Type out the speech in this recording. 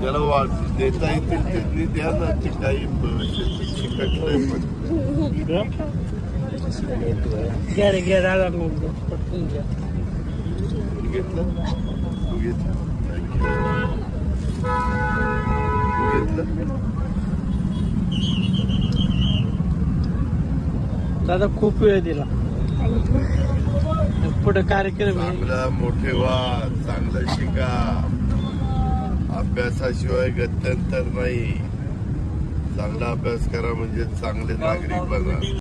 त्याला वाट देता येतील त्यांनी द्या ना ते काही दादा घेतलं तू घेतलं घेतलं खूप वेळ दिला. पुढे कार्यक्रम चांगला मोठे व्हा चांगलं शिका. अभ्यासाशिवाय गत्यंतर नाही. चांगला अभ्यास करा म्हणजे चांगले नागरिक बना.